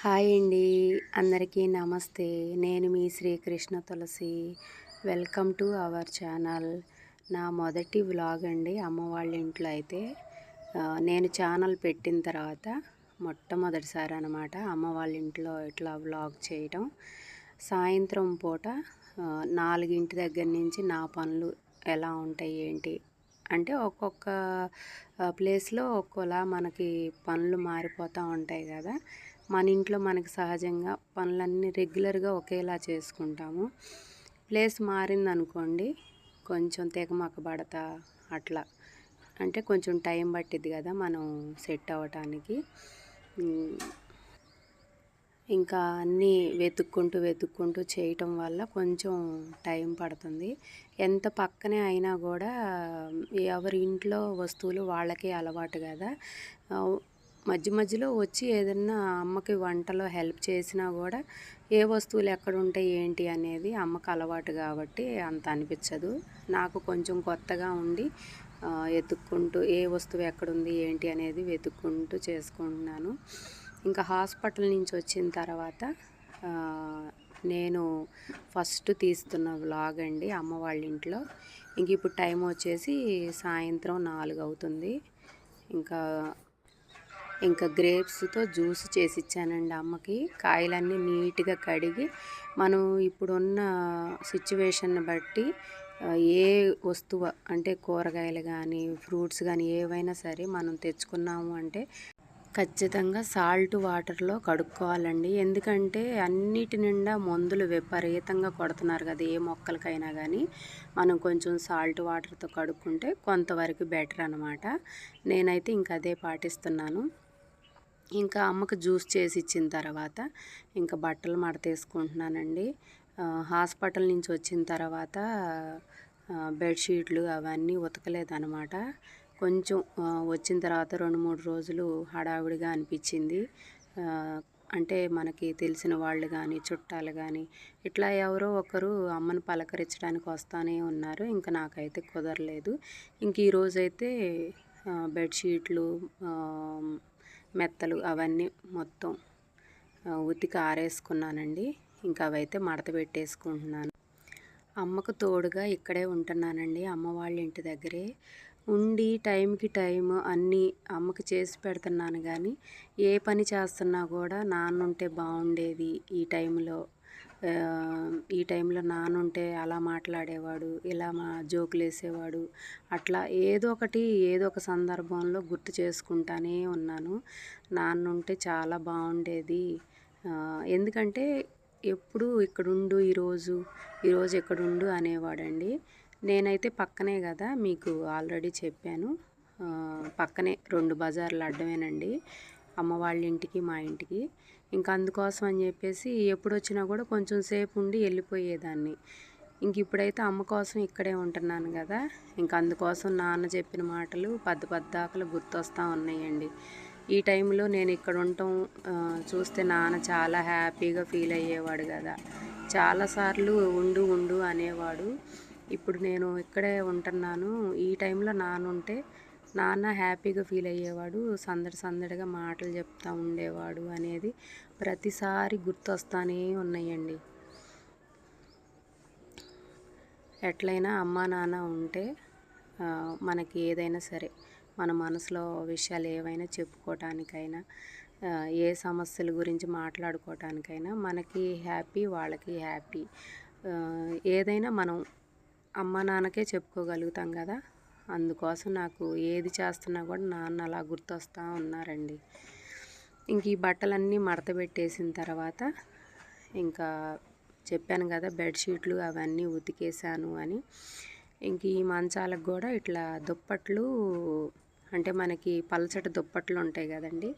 Hi అండి. అందరికీ నమస్తే. నేను మీ Srikrishna Tulasi. Welcome to our channel. నా మొదటి వ్లాగ్ అండి. అమ్మ వాళ్ళ ఇంట్లో అయితే నేను ఛానల్ పెట్టిన తర్వాత మొట్టమొదటిసారి అనమాట అమ్మ వాళ్ళ ఇంట్లో ఇట్లా వ్లాగ్ చేయడం సాయంత్రం పూట నాలుగింటి దగ్గర నుంచి నా పనులు ఎలా ఉంటాయి ఏంటి? అంటే ఒక్కొక్క ప్లేస్లో ఒక్కోలా మనకి పనులు మారిపోతూ ఉంటాయి కదా. మన ఇంట్లో మనకు సహజంగా పనులన్నీ రెగ్యులర్గా ఒకేలా చేసుకుంటాము. ప్లేస్ మారిందనుకోండి కొంచెం తెగమక పడతా అట్లా. అంటే కొంచెం టైం పట్టిద్ది కదా మనం సెట్ అవ్వటానికి. ఇంకా అన్నీ వెతుక్కుంటూ వెతుక్కుంటూ చేయటం వల్ల కొంచెం టైం పడుతుంది. ఎంత పక్కనే అయినా కూడా ఎవరి ఇంట్లో వస్తువులు వాళ్ళకే అలవాటు కదా. మధ్య మధ్యలో వచ్చి ఏదన్నా అమ్మకి వంటలో హెల్ప్ చేసినా కూడా ఏ వస్తువులు ఎక్కడ ఉంటాయి ఏంటి అనేది అమ్మకు అలవాటు కాబట్టి అంత అనిపించదు. నాకు కొంచెం కొత్తగా ఉండి వెతుక్కుంటూ ఏ వస్తువు ఎక్కడుంది ఏంటి అనేది వెతుక్కుంటూ చేసుకుంటున్నాను. ఇంకా హాస్పిటల్ నుంచి వచ్చిన తర్వాత నేను ఫస్ట్ తీస్తున్న వ్లాగ్ అండి అమ్మ వాళ్ళ ఇంట్లో. ఇంక ఇప్పుడు టైం వచ్చేసి సాయంత్రం నాలుగు అవుతుంది. ఇంకా ఇంకా గ్రేప్స్తో జ్యూస్ చేసి ఇచ్చానండి అమ్మకి. కాయలన్నీ నీట్గా కడిగి మనం ఇప్పుడున్న సిచ్యువేషన్ బట్టి ఏ వస్తువు అంటే కూరగాయలు కానీ ఫ్రూట్స్ కానీ ఏవైనా సరే మనం తెచ్చుకున్నాము అంటే ఖచ్చితంగా సాల్ట్ వాటర్లో కడుక్కోవాలండి. ఎందుకంటే అన్నిటి నిండా మందులు విపరీతంగా కొడుతున్నారు కదా ఏ మొక్కలకైనా కానీ మనం కొంచెం సాల్ట్ వాటర్తో కడుక్కుంటే కొంతవరకు బెటర్ అనమాట నేనైతే ఇంక అదే పాటిస్తున్నాను. ఇంకా అమ్మకు జ్యూస్ చేసి ఇచ్చిన తర్వాత ఇంకా బట్టలు మడతేసుకుంటున్నానండి. హాస్పిటల్ నుంచి వచ్చిన తర్వాత బెడ్షీట్లు అవన్నీ ఉతకలేదనమాట కొంచెం వచ్చిన తర్వాత రెండు మూడు రోజులు హడావిడిగా అనిపించింది. అంటే మనకి తెలిసిన వాళ్ళు కానీ చుట్టాలు కానీ ఇట్లా ఎవరో ఒకరు అమ్మను పలకరించడానికి వస్తానే ఉన్నారు. ఇంకా నాకైతే కుదరలేదు. ఇంక ఈరోజైతే బెడ్షీట్లు మెత్తలు అవన్నీ మొత్తం ఉతికి ఆరేసుకున్నానండి. ఇంకా అవైతే మడత పెట్టేసుకుంటున్నాను. అమ్మకు తోడుగా ఇక్కడే ఉంటున్నానండి. అమ్మ వాళ్ళ ఇంటి దగ్గరే. ఉండి టైంకి టైం అన్నీ అమ్మకి చేసి పెడుతున్నాను కానీ ఏ పని చేస్తున్నా కూడా నాన్న ఉంటే బాగుండేది ఈ టైంలో. ఈ టైంలో నానుంటే అలా మాట్లాడేవాడు ఇలా మా జోకులు వేసేవాడు అట్లా ఏదో ఒకటి ఏదో ఒక సందర్భంలో గుర్తు చేసుకుంటానే ఉన్నాను. నాన్న ఉంటే చాలా బాగుండేది ఎందుకంటే ఎప్పుడు ఇక్కడుండు ఈరోజు ఈరోజు ఎక్కడుండు అనేవాడండి. నేనైతే పక్కనే కదా మీకు ఆల్రెడీ చెప్పాను. పక్కనే రెండు బజార్లు అడ్డమేనండి. అమ్మ వాళ్ళ ఇంటికి మా ఇంటికి. ఇంకా అందుకోసం అని చెప్పేసి ఎప్పుడు వచ్చినా కూడా కొంచెం సేపు ఉండి వెళ్ళిపోయేదాన్ని ఇంక ఇప్పుడైతే అమ్మ కోసం ఇక్కడే ఉంటున్నాను కదా ఇంక అందుకోసం నాన్న చెప్పిన మాటలు పద్ద పద్దాకలు గుర్తొస్తూ ఉన్నాయండి. ఈ టైంలో నేను ఇక్కడ ఉండటం చూస్తే నాన్న చాలా హ్యాపీగా ఫీల్ అయ్యేవాడు కదా. చాలాసార్లు ఉండు ఉండు అనేవాడు. ఇప్పుడు నేను ఇక్కడే ఉంటున్నాను. ఈ టైంలో నాన్న ఉంటే నాన్న హ్యాపీగా ఫీల్ అయ్యేవాడు సందడి సందడిగా మాటలు చెప్తా ఉండేవాడు అనేది ప్రతిసారి గుర్తొస్తానే ఉన్నాయండి. ఎట్లయినా అమ్మా నాన్న ఉంటే మనకి ఏదైనా సరే మన మనసులో విషయాలు ఏవైనా చెప్పుకోవటానికైనా ఏ సమస్యల గురించి మాట్లాడుకోవటానికైనా మనకి హ్యాపీ వాళ్ళకి హ్యాపీ. ఏదైనా మనం అమ్మ నాన్నకే చెప్పుకోగలుగుతాం కదా. అందుకోసం నాకు ఏది చేస్తున్నా కూడా నాన్న అలా గుర్తొస్తూ ఉన్నారండి. ఇంక ఈ బట్టలన్నీ మడత పెట్టేసిన తర్వాత ఇంకా చెప్పాను కదా బెడ్షీట్లు అవన్నీ ఉతికేసాను అని. ఇంక ఈ మంచాలకు కూడా ఇట్లా దుప్పట్లు అంటే మనకి పలచటి దుప్పట్లు ఉంటాయి కదండి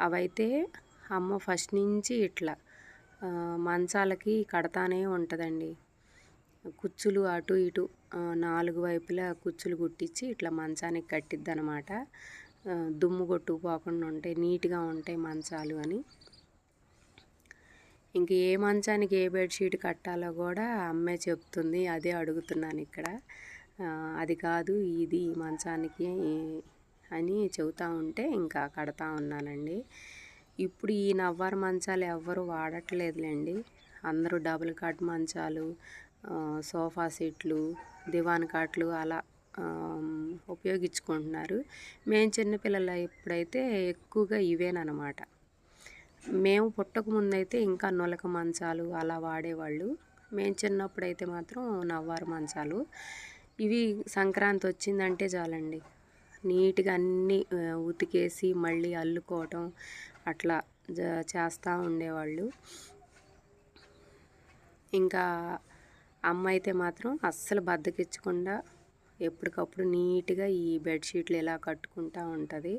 అవైతే అమ్మ ఫస్ట్ నుంచి ఇట్లా మంచాలకి కడతానే ఉంటుందండి. కుచ్చులు అటు ఇటు నాలుగు వైపులా కుచ్చులు కుట్టించి ఇట్లా మంచానికి కట్టిద్ది అనమాట దుమ్ము కొట్టుకుపోకుండా ఉంటాయి నీట్గా ఉంటాయి మంచాలు అని. ఇంక ఏ మంచానికి ఏ బెడ్షీట్ కట్టాలో కూడా అమ్మే చెప్తుంది. అదే అడుగుతున్నాను ఇక్కడ. అది కాదు ఇది ఈ మంచానికి అని చెబుతూ ఉంటే ఇంకా కడతా ఉన్నానండి. ఇప్పుడు ఈ నవ్వారు మంచాలు ఎవ్వరు వాడట్లేదులేండి. అందరూ డబుల్ కాట్ మంచాలు సోఫా సెట్లు దివాన్ కాట్లు అలా ఉపయోగించుకుంటున్నారు. మేము చిన్నపిల్లలు ఇప్పుడైతే ఎక్కువగా ఇవేనమాట మేము పుట్టక ముందైతే ఇంకా నులక మంచాలు అలా వాడేవాళ్ళు. మేము చిన్నప్పుడైతే మాత్రం నవ్వారు మంచాలు. ఇవి సంక్రాంతి వచ్చిందంటే చాలండి. నీట్గా అన్నీ ఉతికేసి మళ్ళీ అల్లుకోవటం అట్లా జ- చేస్తూ ఉండేవాళ్ళు. ఇంకా అమ్మ అయితే మాత్రం అస్సలు బద్దకిచ్చకుండా ఎప్పటికప్పుడు నీట్గా ఈ బెడ్షీట్లు ఇలా కట్టుకుంటూ ఉంటుంది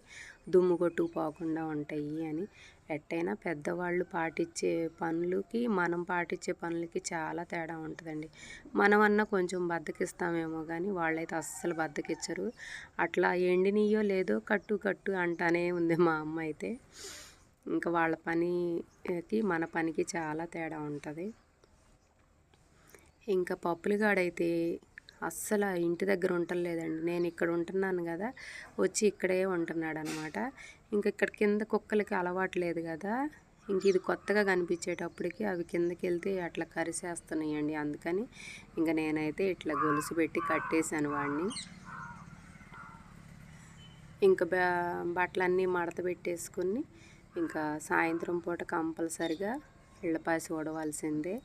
దుమ్ము కొట్టుకుపోకుండా ఉంటాయి అని. ఎట్టయినా పెద్దవాళ్ళు పాటించే పనులకి మనం పాటించే పనులకి చాలా తేడా ఉంటుందండి. మనమన్నా కొంచెం బద్దకిస్తామేమో కానీ వాళ్ళైతే అస్సలు బద్దకిచ్చరు. అట్లా ఎండినయ్యో లేదో కట్టు కట్టు అంటానే ఉంది మా అమ్మ అయితే. ఇంకా వాళ్ళ పనికి మన పనికి చాలా తేడా ఉంటుంది. ఇంకా పప్పులుగాడైతే అస్సలు ఇంటి దగ్గర ఉండలేదండి నేను ఇక్కడ ఉంటున్నాను కదా వచ్చి ఇక్కడే ఉంటున్నాడు అనమాట ఇంక ఇక్కడ కింద కుక్కలకి అలవాటు లేదు కదా ఇంక ఇది కొత్తగా కనిపించేటప్పటికి అవి కిందకి వెళ్తే అట్లా కరిసేస్తున్నాయండి. అందుకని ఇంకా నేనైతే ఇట్లా గొలుసు పెట్టి కట్టేశాను వాడిని. ఇంకా బట్టలన్నీ మడత పెట్టేసుకుని ఇంకా సాయంత్రం పూట కంపల్సరిగా ఇళ్ళపాసి ఊడవలసిందే.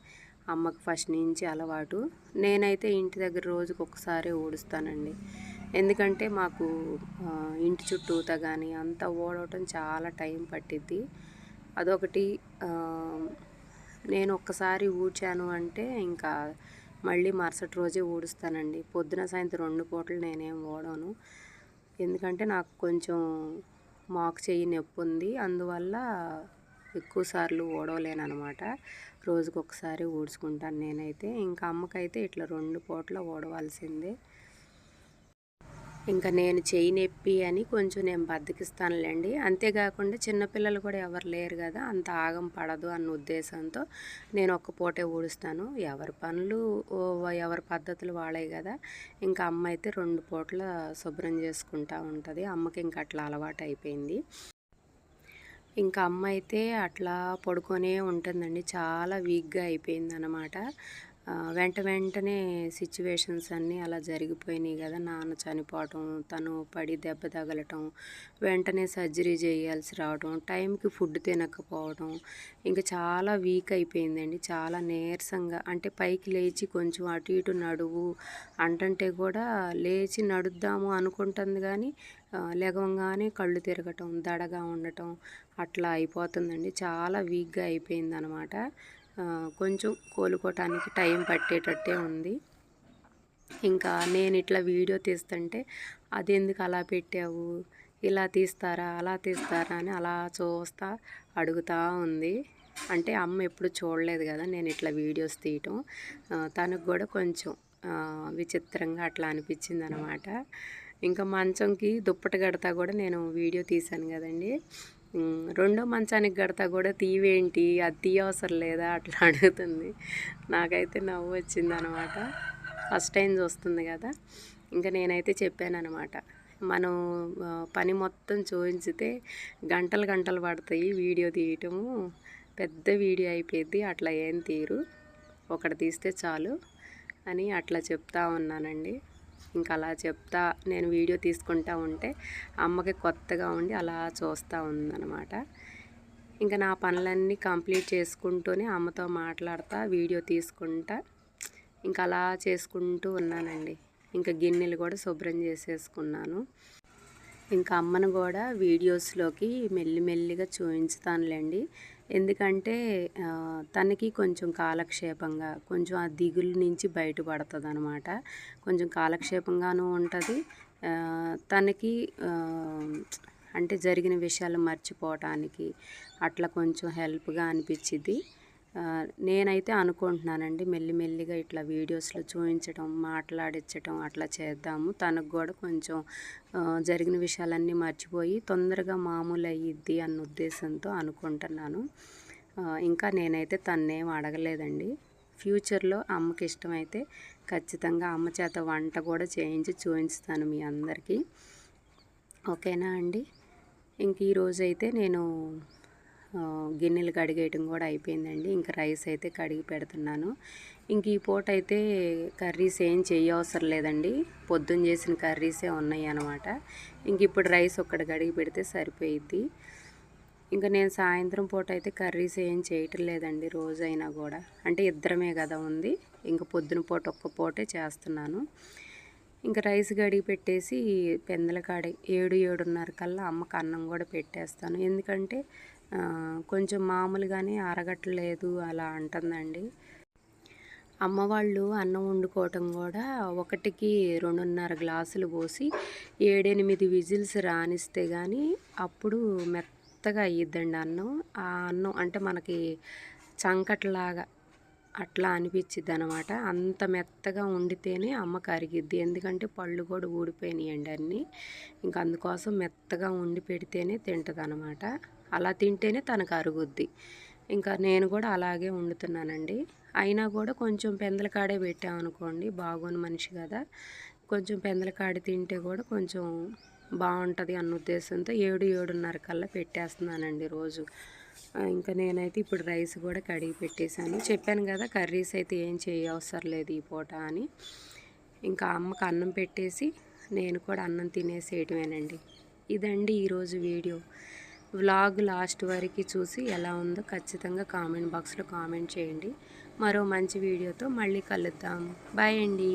అమ్మకు ఫస్ట్ నుంచి అలవాటు. నేనైతే ఇంటి దగ్గర రోజుకి ఒకసారి ఊడుస్తానండి. ఎందుకంటే మాకు ఇంటి చుట్టూత కానీ అంతా ఓడవటం చాలా టైం పట్టిద్ది. అదొకటి నేను ఒక్కసారి ఊడ్చాను అంటే ఇంకా మళ్ళీ మరుసటి రోజే ఊడుస్తానండి. పొద్దున సాయంత్రం రెండు పూటలు నేనేం ఓడను ఎందుకంటే నాకు కొంచెం మాకు చెయ్యి నొప్పి ఉంది అందువల్ల ఎక్కువ సార్లు ఊడవలేను అనమాట రోజుకొకసారి ఊడ్చుకుంటాను నేనైతే. ఇంకా అమ్మకైతే ఇట్లా రెండు పూట్ల ఊడవలసిందే ఇంకా నేను చెయ్యి నొప్పి అని కొంచెం నేను బద్దకిస్తానులేండి. అంతేకాకుండా చిన్నపిల్లలు కూడా ఎవరు లేరు కదా అంత ఆగం పడదు అన్న ఉద్దేశంతో నేను ఒక్క పూటే ఊడుస్తాను. ఎవరి పనులు ఎవరి పద్ధతులు వాడాయి కదా. ఇంకా అమ్మ అయితే రెండు పూట్ల శుభ్రం చేసుకుంటా ఉంటుంది. అమ్మకి ఇంకా అట్లా అలవాటు అయిపోయింది ఇంకా అమ్మ అయితే అట్లా పడుకొనే ఉంటుందండి. చాలా వీక్గా అయిపోయింది అనమాట వెంట వెంటనే సిచ్యువేషన్స్ అన్నీ అలా జరిగిపోయినాయి కదా. నాన్న చనిపోవటం తను పడి దెబ్బ తగలటం వెంటనే సర్జరీ చేయాల్సి రావటం టైంకి ఫుడ్ తినకపోవడం ఇంకా చాలా వీక్ అయిపోయిందండి. చాలా నీరసంగా అంటే పైకి లేచి కొంచెం అటు ఇటు నడువు అంటంటే కూడా లేచి నడుద్దాము అనుకుంటుంది కానీ లేగవంగానే కళ్ళు తిరగటం దడగా ఉండటం అట్లా అయిపోతుందండి. చాలా వీక్గా అయిపోయింది అనమాట కొంచెం కోలుకోవటానికి టైం పట్టేటట్టే ఉంది. ఇంకా నేను ఇట్లా వీడియో తీస్తుంటే అది ఎందుకు అలా పెట్టావు? ఇలా తీస్తారా? అలా తీస్తారా? అని అలా చూస్తా అడుగుతా ఉంది. అంటే అమ్మ ఎప్పుడు చూడలేదు కదా నేను ఇట్లా వీడియోస్ తీయటం. తనకు కూడా కొంచెం విచిత్రంగా అట్లా అనిపించింది అనమాట ఇంకా మంచంకి దుప్పటి కడతా కూడా నేను వీడియో తీశాను కదండి. రెండో మంచానికి కడతా కూడా తీవేంటి? అది తీయవసరం లేదా? అట్లా అడుగుతుంది. నాకైతే నవ్వు వచ్చింది అనమాట ఫస్ట్ టైం చూస్తుంది కదా. ఇంకా నేనైతే చెప్పాను అనమాట మనం పని మొత్తం చూపించితే గంటలు గంటలు పడతాయి వీడియో తీయటము. పెద్ద వీడియో అయిపోయింది అట్లా ఏం తీరు ఒకటి తీస్తే చాలు అని అట్లా చెప్తా ఉన్నానండి. ఇంకా అలా చెప్తా నేను వీడియో తీసుకుంటా ఉంటే అమ్మకి కొత్తగా ఉండి అలా చూస్తూ ఉందన్నమాట. ఇంకా నా పనులన్నీ కంప్లీట్ చేసుకుంటూనే అమ్మతో మాట్లాడతా వీడియో తీసుకుంటా. ఇంకా అలా చేసుకుంటూ ఉన్నానండి. ఇంకా గిన్నెలు కూడా శుభ్రం చేసేసుకున్నాను. ఇంకా అమ్మను కూడా వీడియోస్లోకి మెల్లిమెల్లిగా చూపించుతానులేండి ఎందుకంటే తనకి కొంచెం కాలక్షేపంగా కొంచెం ఆ దిగులు నుంచి బయటపడుతుంది అనమాట కొంచెం కాలక్షేపంగానూ ఉంటుంది. తనకి అంటే జరిగిన విషయాలు మర్చిపోవటానికి అట్లా కొంచెం హెల్ప్గా అనిపించింది నేనైతే అనుకుంటున్నానండి మెల్లిమెల్లిగా ఇట్లా వీడియోస్లో చూపించడం మాట్లాడించడం అట్లా చేద్దాము. తనకు కూడా కొంచెం జరిగిన విషయాలన్నీ మర్చిపోయి తొందరగా మామూలు అయ్యిద్ది అన్న ఉద్దేశంతో అనుకుంటున్నాను. ఇంకా నేనైతే తన్నేం అడగలేదండి. ఫ్యూచర్లో అమ్మకి ఇష్టమైతే ఖచ్చితంగా అమ్మ చేత వంట కూడా చేయించి చూపించుతాను మీ అందరికీ. ఓకేనా అండి? ఇంక ఈరోజైతే నేను గిన్నెలు కడిగేయటం కూడా అయిపోయిందండి. ఇంకా రైస్ అయితే కడిగి పెడుతున్నాను. ఇంక ఈ పూట అయితే కర్రీస్ ఏం చేయవసరం లేదండి. పొద్దున్న చేసిన కర్రీసే ఉన్నాయి అనమాట ఇంక ఇప్పుడు రైస్ ఒక్కడ కడిగి పెడితే సరిపోయిద్ది. ఇంకా నేను సాయంత్రం పూట అయితే కర్రీస్ ఏం చేయటం లేదండి రోజైనా కూడా. అంటే ఇద్దరమే కదా ఉంది. ఇంకా పొద్దున పూట ఒక్క పూటే చేస్తున్నాను. ఇంకా రైస్ గడిగి పెట్టేసి పెందల కాడ ఏడు ఏడున్నర కల్లా అమ్మకి అన్నం కూడా పెట్టేస్తాను. ఎందుకంటే కొంచెం మామూలుగానే అరగట్లేదు అలా అంటుందండి. అమ్మ వాళ్ళు అన్నం వండుకోవటం కూడా ఒకటికి రెండున్నర గ్లాసులు పోసి ఏడెనిమిది విజిల్స్ రానిస్తే కానీ అప్పుడు మెత్తగా అయ్యిద్దండి అన్నం. ఆ అన్నం అంటే మనకి చంకట్లాగా అట్లా అనిపించిద్ది అనమాట అంత మెత్తగా వండితేనే అమ్మ కరిగిద్ది. ఎందుకంటే పళ్ళు కూడా ఊడిపోయినాయండి అన్నీ. ఇంకా అందుకోసం మెత్తగా వండి పెడితేనే తింటుంది అనమాట అలా తింటేనే తనకు అరుగుద్ది. ఇంకా నేను కూడా అలాగే వండుతున్నానండి. అయినా కూడా కొంచెం పెందలకాడే పెట్టామనుకోండి బాగోని మనిషి కదా. కొంచెం పెందలకాడి తింటే కూడా కొంచెం బాగుంటుంది అన్న ఉద్దేశంతో ఏడు ఏడున్నర కల్లా పెట్టేస్తున్నానండి రోజు. ఇంకా నేనైతే ఇప్పుడు రైస్ కూడా కడిగి పెట్టేశాను. చెప్పాను కదా కర్రీస్ అయితే ఏం చేయవసరం లేదు ఈ పూట అని. ఇంకా అమ్మకి అన్నం పెట్టేసి నేను కూడా అన్నం తినేసేయటమేనండి. ఇదండి ఈరోజు వీడియో. వ్లాగ్ లాస్ట్ వరకు చూసి ఎలా ఉందో ఖచ్చితంగా కామెంట్ బాక్స్లో కామెంట్ చేయండి. మరో మంచి వీడియోతో మళ్ళీ కలుద్దాం. బాయ్ అండి.